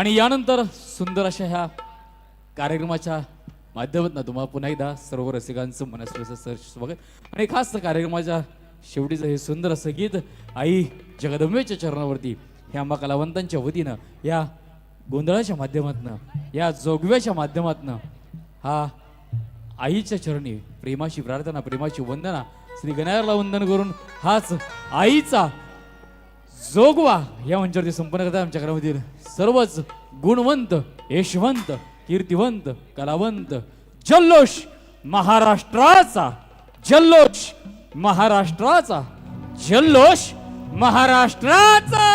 आणि यानंतर सुंदर अशा ह्या कार्यक्रमाच्या माध्यमातून तुम्हाला पुन्हा एकदा सर्व रसिकांचं मनस्वी सर स्वागत. आणि खास कार्यक्रमाच्या शेवटीचं हे सुंदर असं गीत आई जगदंबेच्या चरणावरती ह्या आंबा कलावंतांच्या वतीनं या गोंधळाच्या माध्यमातनं या जोगव्याच्या माध्यमातनं हा आईच्या चरणी प्रेमाची प्रार्थना प्रेमाची वंदना श्री गणायरला वंदन करून हाच आईचा जोगवा या मंचावरती संपन्न करतात आमच्या घरामधील. सर्वच गुणवंत यशवंत कीर्तिवंत कलावंत जल्लोष महाराष्ट्राचा जल्लोष महाराष्ट्राचा जल्लोष महाराष्ट्राचा!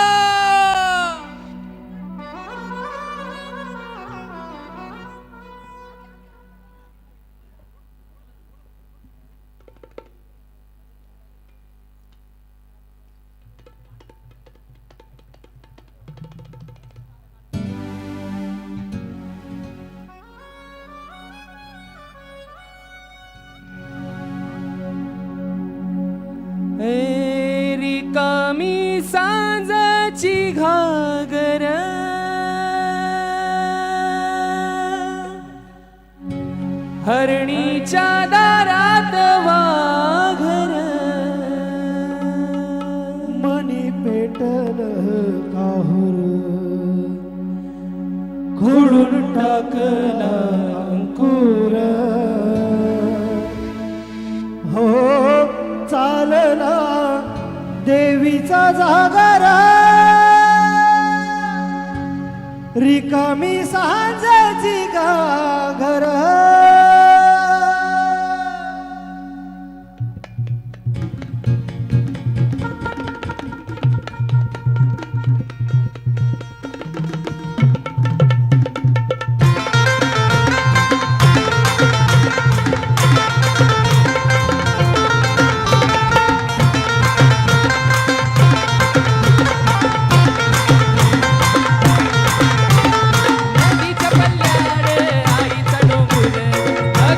रिकामी सांजाची घागर. हरणीच्या दारात वाघर. मनी पेटल काहुर. खोडून टाकला जागर रिकामी सांजाची गागर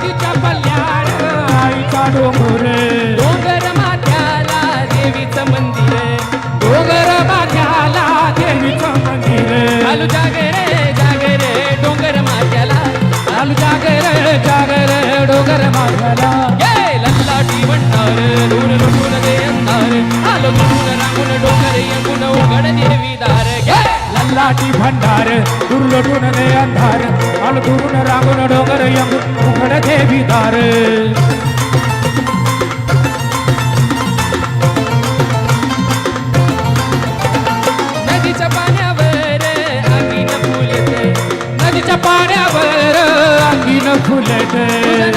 नदीच्या पल्ल्याड आईचा डोंगर डोंगर दूर लुटून ने अंधार आलो दुरून रांगून डोंगर यंग उघड देवी दार नदीच्या पाण्यावर अंगीन फुलते. नदीच्या पाण्यावर अंगीन फुलते.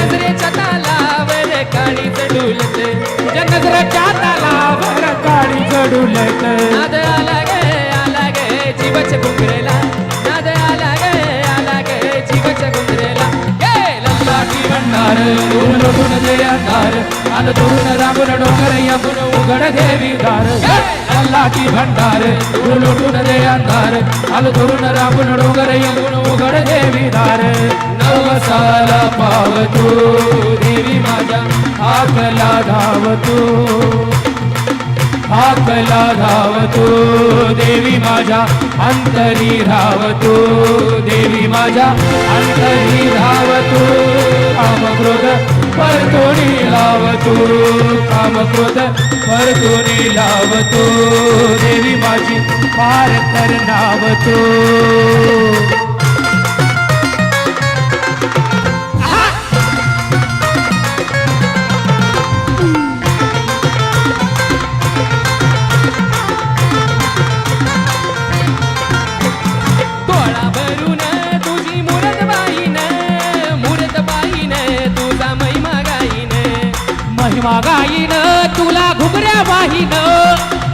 नजरेच्या तालावर काळी चढुलते. तुझ्या नजरेच्या तालावर काळी चढुलते. आला गे आला गे जीवाच्या घुंगरेला लल्लाटी भंडार दूर लोटून दे अंधार आलं दुरून राबून डोंगर याबून उघड देवी दार. लल्लाटी भंडार दूर लोटून दे अंधार. आलं दुरून राबून डोंगर याबून उघड देवी दार. नवसाला पाव देवी माझ्या आकला धावतो. हाकला धावतो देवी माझ्या अंतरी राव तू देवी माझ्या अंतरी राव तू काम क्रोध परतोनी लाव तू काम क्रोध परतोनी लाव तू देवी माझी पार तर नाव घुगऱ्या वाहीन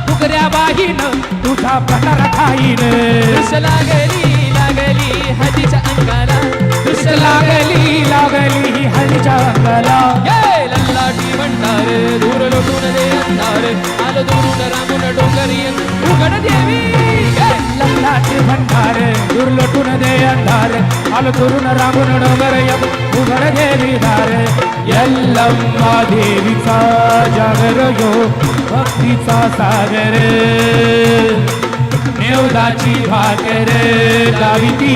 घुगऱ्या वाहीन तुझा प्रकार खाईन. दुष लागली लागली हळदीच्या अंगाला. दुष्ट लागली लागली हल्लीच्या अंगाला. ये लल्लाटी भंडार दूर लोटून दे अंधार आलो दुरून रामून डोंगरी उघड देवी लग्नाचे भंडार दुर्लटून दे अंधार आलो तरुण रामून डोंगर उघड देवी दार यल्लम्मा देवीचा जागर यो भक्तीचा सागर नेवदाची भाकर गावी ती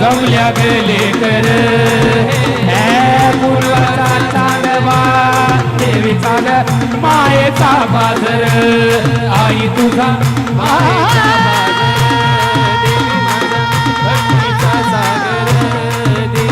जमल्या गेले कर देवीचा ग मायेचा बाजार. आई तुझा मायेचा बाजार, देवी माझा भक्तीचा सागर. देवी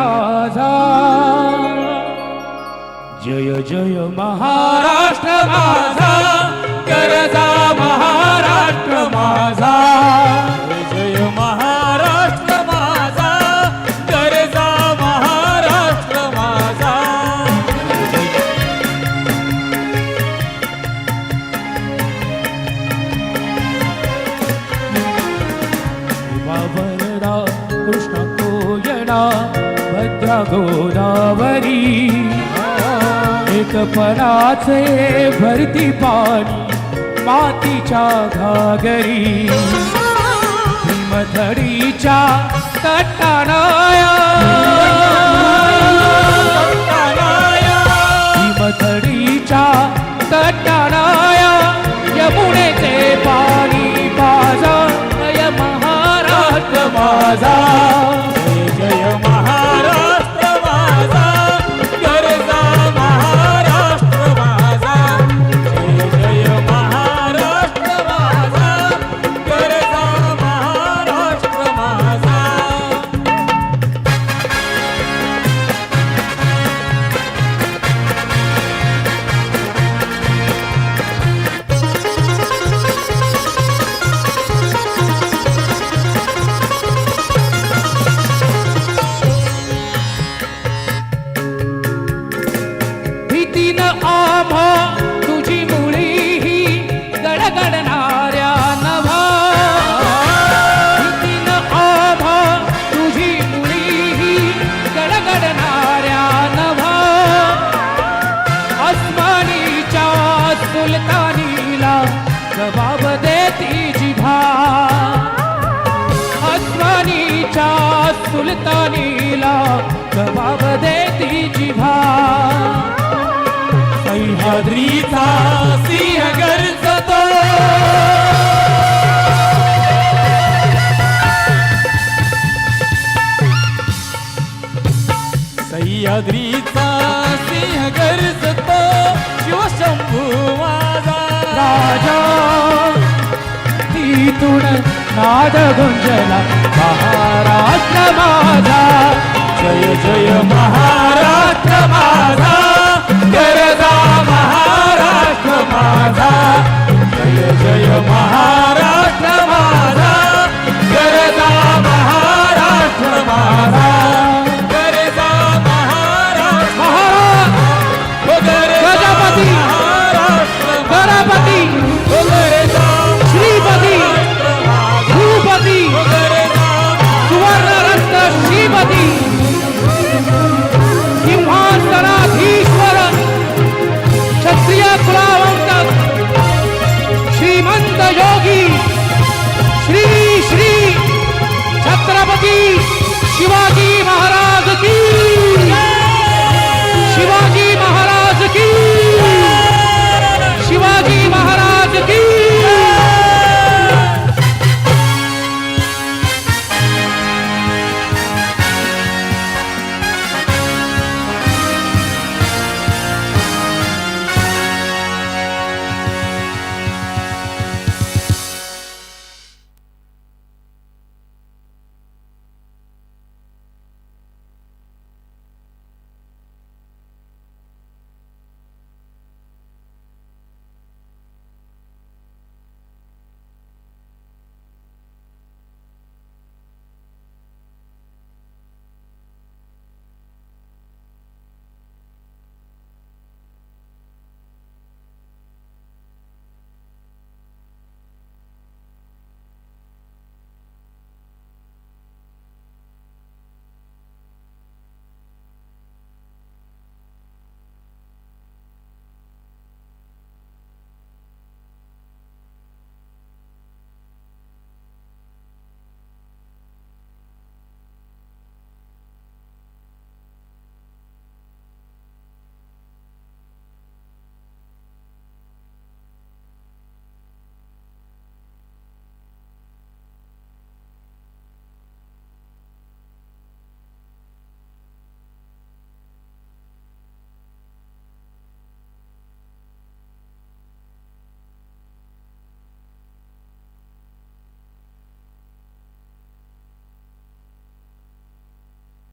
माझा जय जय महाराष्ट्र माझा एक भरती पाणी मातीच्या घागरी. हिमधडीच्या तटानाया भीतीनं आभा तुझी मुळी ही गडगडणाऱ्या नभा. भीतीनं आभा तुझी मुळी ही गडगडणाऱ्या नभा. अस्मानीच्या सुलतानीला जबाब देती जिभा अस्मानीच्या सुलतानीला जबाब देती जिभा सह्याद्रीचा सिंह गरजतो. सह्याद्रीचा सिंह गरजतो. शिवशंभू माझा. राजा तिथून नाद गुंजला महाराष्ट्र माझा. जय जय महाराष्ट्र माझा. जय जय